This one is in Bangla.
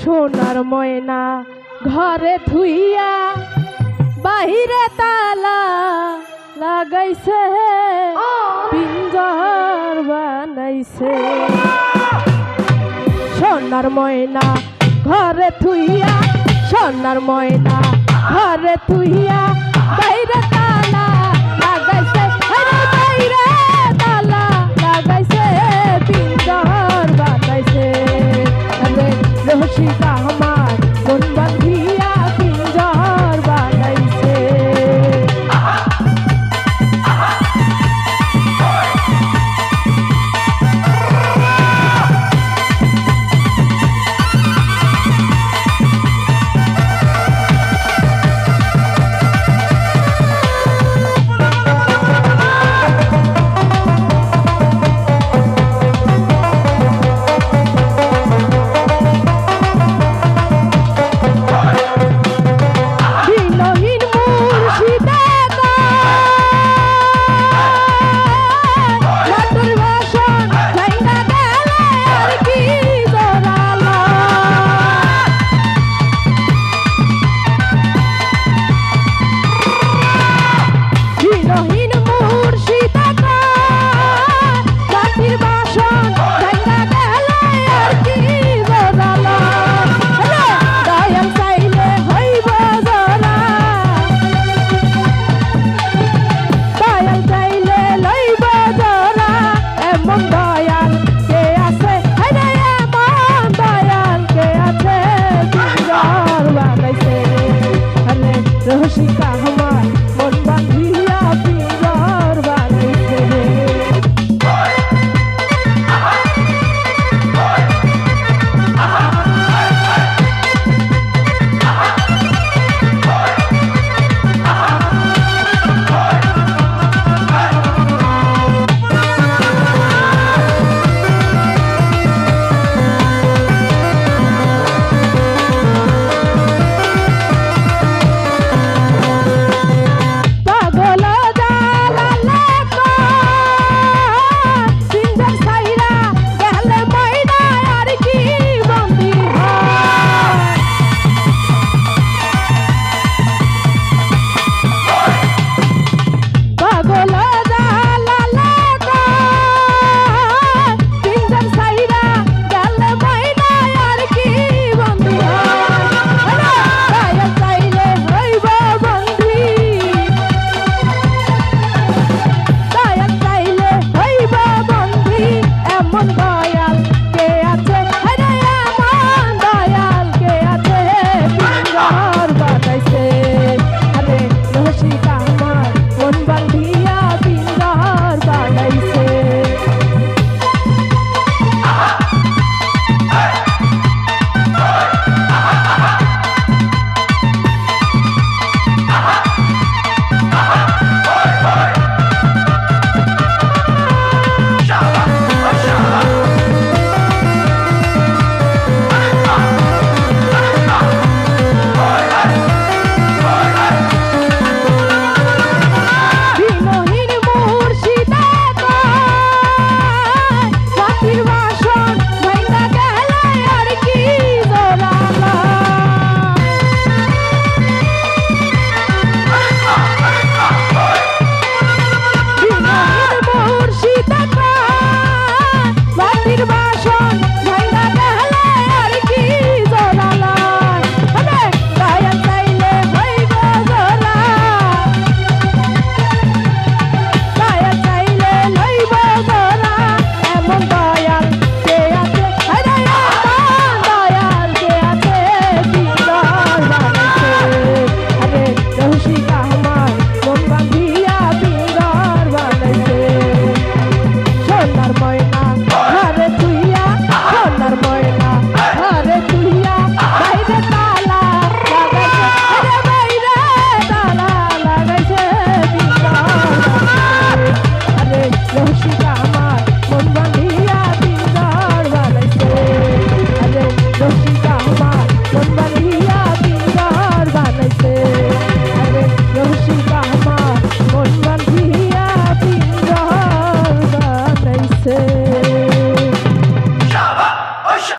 সোনার ময়না ঘরে থুইয়া বাহিরে তালা লাগাইছে পিঞ্জর বানাইছে। সোনার ময়না ঘরে থুইয়া সোনার ময়না ঘরে থুইয়া বাইরে লাগাইছে